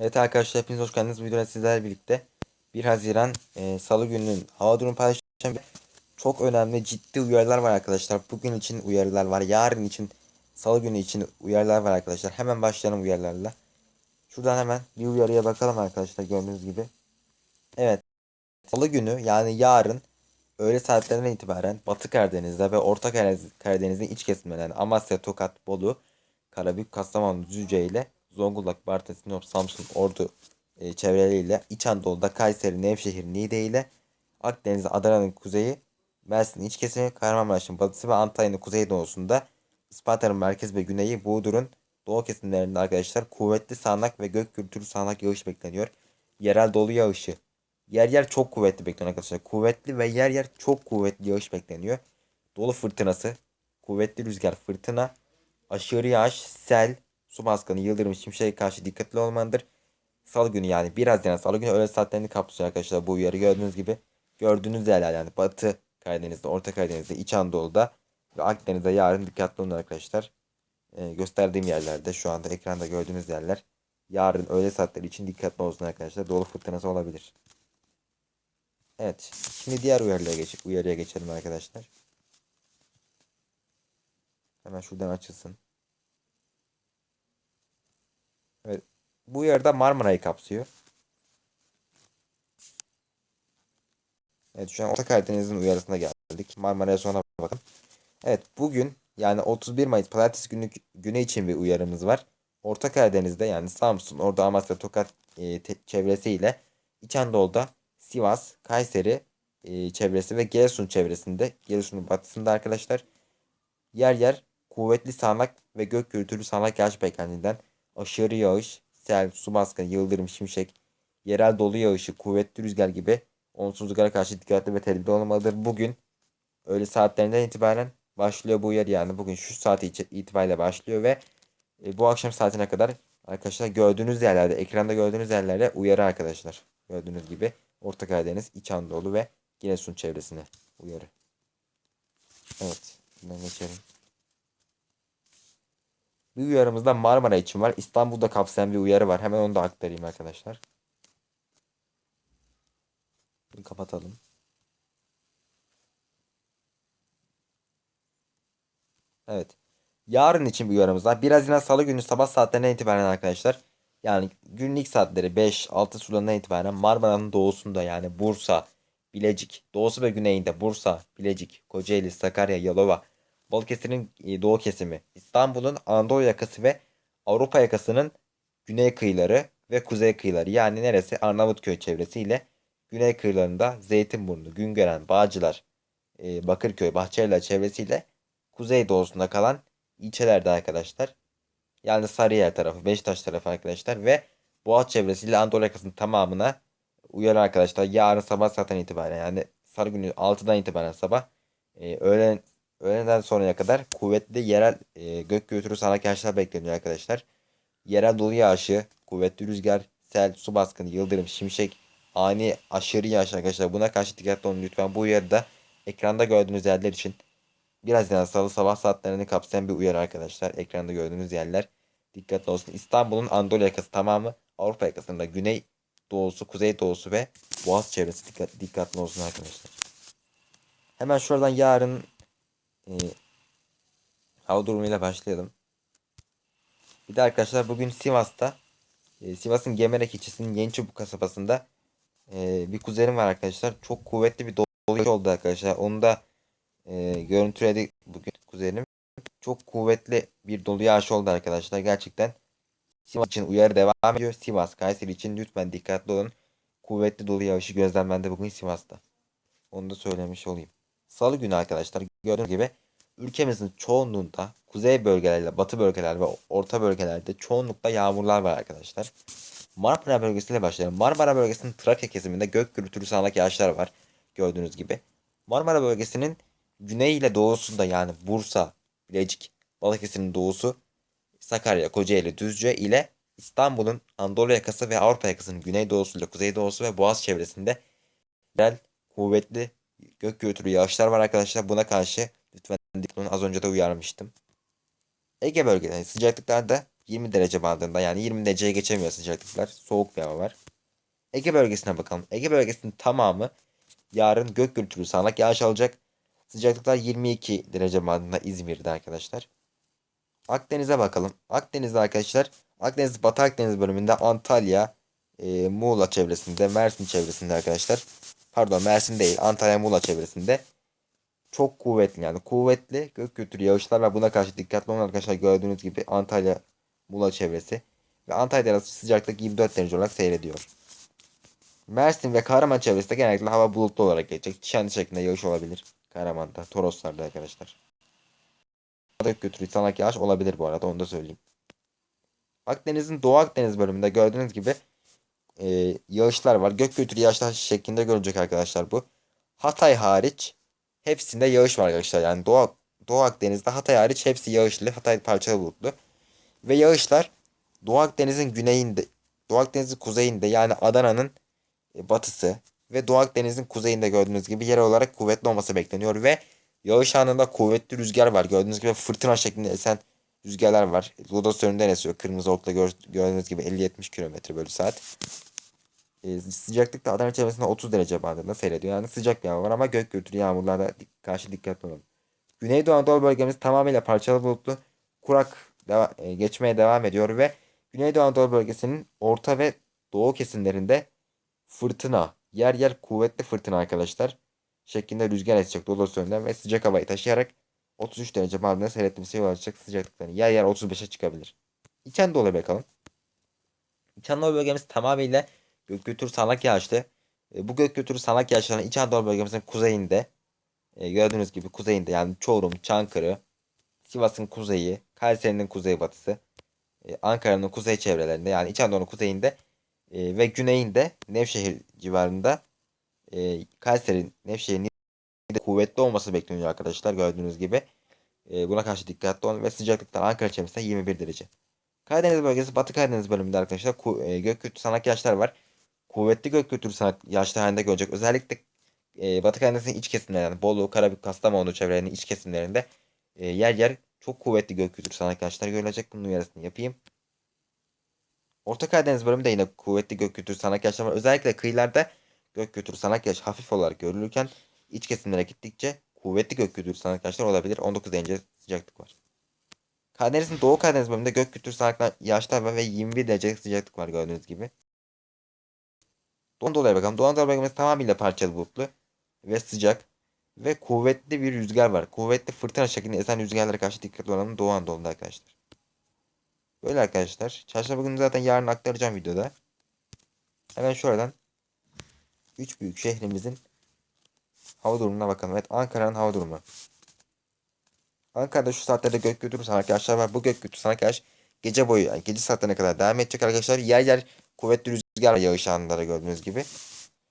Evet arkadaşlar hepiniz hoş geldiniz. Bu videoda sizlerle birlikte 1 Haziran e, Salı gününün hava durumu paylaşacağım. Çok önemli ciddi uyarılar var arkadaşlar. Bugün için uyarılar var. Yarın için Salı günü için uyarılar var arkadaşlar. Hemen başlayalım uyarılarla. Şuradan hemen bir uyarıya bakalım arkadaşlar gördüğünüz gibi. Evet. Salı günü yani yarın öğle saatlerinden itibaren Batı Karadeniz'de ve Orta Karadeniz- Karadeniz'in iç kesimlerinde Amasya, Tokat, Bolu, Karabük, Kastamonu, Düzce ile Zonguldak, Bartın, Sinop, Samsun, Ordu e, çevreleriyle İç Anadolu'da Kayseri, Nevşehir, Niğde ile Akdeniz'de Adana'nın kuzeyi, Mersin'in iç kesimi, Kahramanmaraş'ın batısı ve Antalya'nın kuzeydoğusunda Isparta'nın merkez ve güneyi, Burdur'un doğu kesimlerinde arkadaşlar kuvvetli sağanak ve gök gürültülü sağanak yağış bekleniyor. Yerel dolu yağışı. Yer yer çok kuvvetli bekleniyor arkadaşlar. Kuvvetli ve yer yer çok kuvvetli yağış bekleniyor. Dolu fırtınası, kuvvetli rüzgar, fırtına, aşırı yağış, sel, su baskını, yıldırım, şimşeğe karşı dikkatli olmalıdır. Salı günü yani 1 Haziran Salı günü öğle saatlerini kapsıyor arkadaşlar bu uyarı gördüğünüz gibi. Gördüğünüz yerler yani Batı Karadeniz'de, Orta Karadeniz'de, İç Anadolu'da ve Akdeniz'de yarın dikkatli olun arkadaşlar. Ee, gösterdiğim yerlerde şu anda ekranda gördüğünüz yerler yarın öğle saatleri için dikkatli olsun arkadaşlar. Dolu fırtınası olabilir. Evet. Şimdi diğer uyarıya, geç uyarıya geçelim arkadaşlar. Hemen şuradan açılsın. Evet. Bu uyarıda Marmara'yı kapsıyor. Evet şu an Orta Karadeniz'in uyarısına geldik. Marmara'ya sonra bakalım. Evet bugün yani 31 Mayıs Pazartesi günü, günü için bir uyarımız var. Orta Karadeniz'de yani Samsun, Ordu, Amasya, Tokat e, te- çevresiyle İç Anadolu'da Sivas, Kayseri e, çevresi ve Giresun çevresinde, Giresun'un batısında arkadaşlar yer yer kuvvetli sağanak ve gök gürültülü sağanak yağış beklendiğinden aşırı yağış, sel, su baskını, yıldırım, şimşek, yerel dolu yağışı, kuvvetli rüzgar gibi olumsuzluklara karşı dikkatli ve tedbirli olmalıdır. Bugün öğle saatlerinden itibaren başlıyor bu uyarı yani bugün şu saati itibariyle başlıyor ve e, bu akşam saatine kadar arkadaşlar gördüğünüz yerlerde ekranda gördüğünüz yerlerde uyarı arkadaşlar. Gördüğünüz gibi Orta Karadeniz, İç Anadolu ve Giresun çevresine uyarı. Evet. Bundan geçelim. Bir uyarımız da Marmara için var. İstanbul'da kapsayan bir uyarı var. Hemen onu da aktarayım arkadaşlar. Bir kapatalım. Evet. Yarın için bir uyarımız var. 1 Haziran Salı günü sabah saatlerinden itibaren arkadaşlar. Yani günün ilk saatleri 5-6 sularından itibaren Marmara'nın doğusunda yani Bursa, Bilecik, doğusu ve güneyinde Bursa, Bilecik, Kocaeli, Sakarya, Yalova, Balıkesir'in e, doğu kesimi, İstanbul'un Anadolu yakası ve Avrupa yakasının güney kıyıları ve kuzey kıyıları yani neresi Arnavutköy çevresiyle güney kıyılarında Zeytinburnu, Güngören, Bağcılar, e, Bakırköy, Bahçeliler çevresiyle kuzey doğusunda kalan ilçelerde arkadaşlar. Yani Sarıyer tarafı, Beşiktaş tarafı arkadaşlar ve Boğaz çevresiyle Anadolu yakasının tamamına uyarı arkadaşlar. Yarın sabah saatten itibaren yani salı günü 6'dan itibaren sabah e, öğlen öğleden sonraya kadar kuvvetli yerel e, gök gürültülü sağanak yağışlar bekleniyor arkadaşlar. Yerel dolu yağışı, kuvvetli rüzgar, sel, su baskını, yıldırım, şimşek, ani aşırı yağış arkadaşlar. Buna karşı dikkatli olun lütfen. Bu uyarıda ekranda gördüğünüz yerler için biraz yani salı sabah saatlerini kapsayan bir uyarı arkadaşlar. Ekranda gördüğünüz yerler dikkatli olsun. İstanbul'un Anadolu yakası tamamı Avrupa yakasında güney doğusu, kuzey doğusu ve Boğaz çevresi dikkat, dikkatli olsun arkadaşlar. Hemen şuradan yarın e, hava durumuyla başlayalım. Bir de arkadaşlar bugün Sivas'ta e, Sivas'ın Gemerek ilçesinin Yeniçubuk kasabasında e, bir kuzenim var arkadaşlar. Çok kuvvetli bir dolu yağış oldu arkadaşlar. Onu da e, görüntüledi bugün kuzenim. Çok kuvvetli bir dolu yağış oldu arkadaşlar. Gerçekten Sivas için uyarı devam ediyor. Sivas, Kayseri için lütfen dikkatli olun. Kuvvetli dolu yağışı gözlemlendi bugün Sivas'ta. Onu da söylemiş olayım. Salı günü arkadaşlar gördüğünüz gibi ülkemizin çoğunluğunda kuzey bölgelerde, batı bölgeler ve orta bölgelerde çoğunlukla yağmurlar var arkadaşlar. Marmara bölgesiyle başlayalım. Marmara bölgesinin Trakya kesiminde gök gürültülü sağanak yağışlar var. Gördüğünüz gibi. Marmara bölgesinin güney ile doğusunda yani Bursa, Bilecik, Balıkesir'in doğusu, Sakarya, Kocaeli, Düzce ile İstanbul'un Anadolu yakası ve Avrupa yakasının güneydoğusu ile kuzeydoğusu ve Boğaz çevresinde yerel kuvvetli gök gürültülü yağışlar var arkadaşlar. Buna karşı olun. Az önce de uyarmıştım. Ege bölgeleri sıcaklıklarda 20 derece bandında yani 20 dereceye geçemiyor sıcaklıklar. Soğuk bir hava var. Ege bölgesine bakalım. Ege bölgesinin tamamı yarın gök gürültülü sağanak yağış alacak. Sıcaklıklar 22 derece bandında İzmir'de arkadaşlar. Akdeniz'e bakalım. Akdeniz'de arkadaşlar Akdeniz Batı Akdeniz bölümünde Antalya, e, Muğla çevresinde, Mersin çevresinde arkadaşlar. Pardon Mersin değil Antalya Muğla çevresinde çok kuvvetli yani kuvvetli gök gürültülü yağışlar var. Buna karşı dikkatli olun arkadaşlar. Gördüğünüz gibi Antalya Muğla çevresi ve Antalya arası sıcaklık 24 derece olarak seyrediyor. Mersin ve Kahraman çevresinde genellikle hava bulutlu olarak geçecek. Çişenli şeklinde yağış olabilir. Kahraman'da, Toroslar'da arkadaşlar. Gök gürültülü sanak yağış olabilir bu arada onu da söyleyeyim. Akdeniz'in Doğu Akdeniz bölümünde gördüğünüz gibi e, yağışlar var. Gök gürültülü yağışlar şeklinde görülecek arkadaşlar bu. Hatay hariç hepsinde yağış var arkadaşlar. Yani Doğu, Doğu Akdeniz'de Hatay hariç hepsi yağışlı. Hatay parçalı bulutlu. Ve yağışlar Doğu Akdeniz'in güneyinde, Doğu Akdeniz'in kuzeyinde yani Adana'nın e, batısı ve Doğu Akdeniz'in kuzeyinde gördüğünüz gibi yer olarak kuvvetli olması bekleniyor ve yağış anında kuvvetli rüzgar var. Gördüğünüz gibi fırtına şeklinde esen rüzgarlar var. Lodos önünden esiyor. Kırmızı okla gör, gördüğünüz gibi 50-70 km bölü saat. E, sıcaklık da Adana çevresinde 30 derece bandında seyrediyor. Yani sıcak bir hava var ama gök gürültülü yağmurlara karşı dikkatli olun. Güneydoğu Anadolu bölgemiz tamamıyla parçalı bulutlu. Kurak deva- e, geçmeye devam ediyor ve Güneydoğu Anadolu bölgesinin orta ve doğu kesimlerinde fırtına, yer yer kuvvetli fırtına arkadaşlar. Şeklinde rüzgar esecek Lodos yönünden ve sıcak havayı taşıyarak 33 derece bandında seyretmesi yol açacak sıcaklıkları. Yer yer 35'e çıkabilir. İç Anadolu'ya bakalım. İç Anadolu bölgemiz tamamıyla gök gürültülü sağanak yağışlı. E, bu gök gürültülü sağanak yağışların İç Anadolu bölgemizin kuzeyinde e, gördüğünüz gibi kuzeyinde yani Çorum, Çankırı, Sivas'ın kuzeyi, Kayseri'nin kuzeybatısı, e, Ankara'nın kuzey çevrelerinde yani İç Anadolu'nun kuzeyinde e, ve güneyinde Nevşehir civarında e, Kayseri, Nevşehir'in kuvvetli olması bekleniyor arkadaşlar gördüğünüz gibi. E, buna karşı dikkatli olun ve sıcaklıklar Ankara çevresinde 21 derece. Karadeniz bölgesi Batı Karadeniz bölümünde arkadaşlar e, gök sağanak yağışlar var. Kuvvetli gök sağanak yağışlar halinde görecek. Özellikle e, Batı Karadeniz'in iç kesimlerinde Bolu, Karabük, Kastamonu çevrelerinin iç kesimlerinde e, yer yer çok kuvvetli gök gürültülü sağanak yağışlar görülecek. Bunun uyarısını yapayım. Orta Karadeniz bölümünde yine kuvvetli gök gürültülü sağanak yağışlar var. Özellikle kıyılarda gök gürültülü sağanak yağış hafif olarak görülürken iç kesimlere gittikçe kuvvetli gök gürültülü sağanak yağışlar olabilir. 19 derece sıcaklık var. Karadeniz'in Doğu Karadeniz bölümünde gök yağışlar var ve 21 derece sıcaklık var gördüğünüz gibi. Anadolu'ya bakalım. Anadolu bölgemiz tamamıyla parçalı bulutlu ve sıcak ve kuvvetli bir rüzgar var. Kuvvetli fırtına şeklinde esen rüzgarlara karşı dikkatli olalım Doğu Anadolu'da arkadaşlar. Böyle arkadaşlar. Çarşamba günü zaten yarın aktaracağım videoda. Hemen şuradan 3 büyük şehrimizin hava durumuna bakalım. Evet Ankara'nın hava durumu. Ankara'da şu saatlerde gök gürültülü arkadaşlar var. Bu gök gürültülü sağanak yağış gece boyu yani gece saatlerine kadar devam edecek arkadaşlar. Yer yer kuvvetli rüzgar yağış anları gördüğünüz gibi.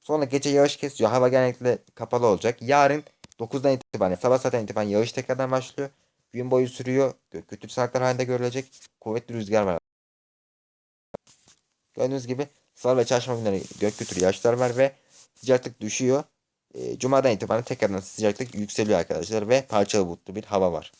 Sonra gece yağış kesiyor. Hava genellikle kapalı olacak. Yarın 9'dan itibaren sabah saatten itibaren yağış tekrardan başlıyor. Gün boyu sürüyor. Gürültülü sağanaklar halinde görülecek. Kuvvetli rüzgar var. Gördüğünüz gibi salı ve çarşamba günleri gök gürültülü yağışlar var ve sıcaklık düşüyor. E, Cuma'dan itibaren tekrardan sıcaklık yükseliyor arkadaşlar ve parçalı bulutlu bir hava var.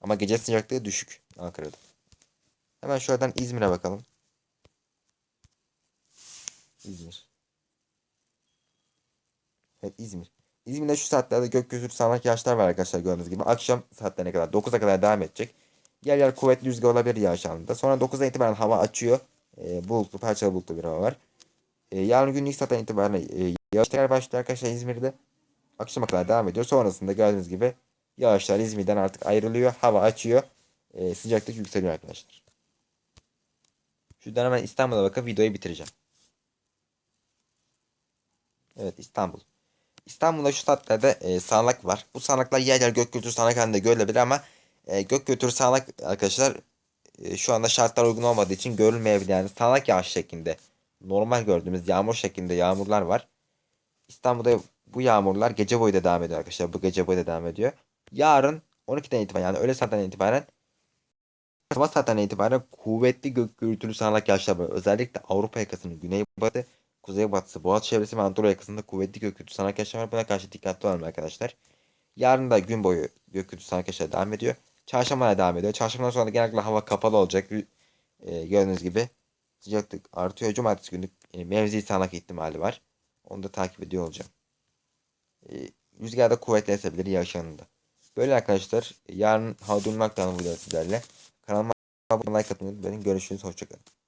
Ama gece sıcaklığı düşük Ankara'da. Hemen şuradan İzmir'e bakalım. İzmir. Evet İzmir. İzmir'de şu saatlerde gök gürültülü sağanak yağışlar var arkadaşlar gördüğünüz gibi. Akşam saatlerine kadar 9'a kadar devam edecek. Yer yer kuvvetli rüzgar olabilir yağış anında. Sonra 9'dan itibaren hava açıyor. E, bulutlu, parçalı bulutlu bir hava var. E, yarın gün ilk saatten itibaren e, yağış tekrar başlıyor arkadaşlar İzmir'de. Akşama kadar devam ediyor. Sonrasında gördüğünüz gibi yağışlar İzmir'den artık ayrılıyor. Hava açıyor. E, sıcaklık yükseliyor arkadaşlar. Şuradan hemen İstanbul'a bakıp videoyu bitireceğim. Evet İstanbul. İstanbul'da şu saatlerde e, sağanak var. Bu sağanaklar yer yer gök gürültülü sağanak halinde görülebilir ama e, gök gürültülü sağanak arkadaşlar e, şu anda şartlar uygun olmadığı için görülmeyebilir. Yani sağanak yağış şeklinde normal gördüğümüz yağmur şeklinde yağmurlar var. İstanbul'da bu yağmurlar gece boyu da devam ediyor arkadaşlar. Bu gece boyu da devam ediyor. Yarın 12'den itibaren yani öğle saatten itibaren sabah saatten itibaren kuvvetli gök gürültülü sağanak yağışlar var. Özellikle Avrupa yakasının güneybatı, kuzeybatısı, Boğaz çevresi ve Anadolu yakasında kuvvetli gök gürültülü sağanak yağışlar var. Buna karşı dikkatli olalım arkadaşlar. Yarın da gün boyu gök gürültülü sağanak yağışlar devam ediyor. Çarşamba devam ediyor. Çarşambadan sonra genellikle hava kapalı olacak. Ee, gördüğünüz gibi sıcaklık artıyor. Cumartesi günü e, mevzi sağanak ihtimali var. Onu da takip ediyor olacağım. Ee, rüzgar da kuvvetli esebilir yağış yanında. Böyle arkadaşlar yarın hava durumunu aktarım videosu sizlerle. Kanalıma abone olmayı, like atmayı unutmayın. Görüşürüz. Hoşçakalın.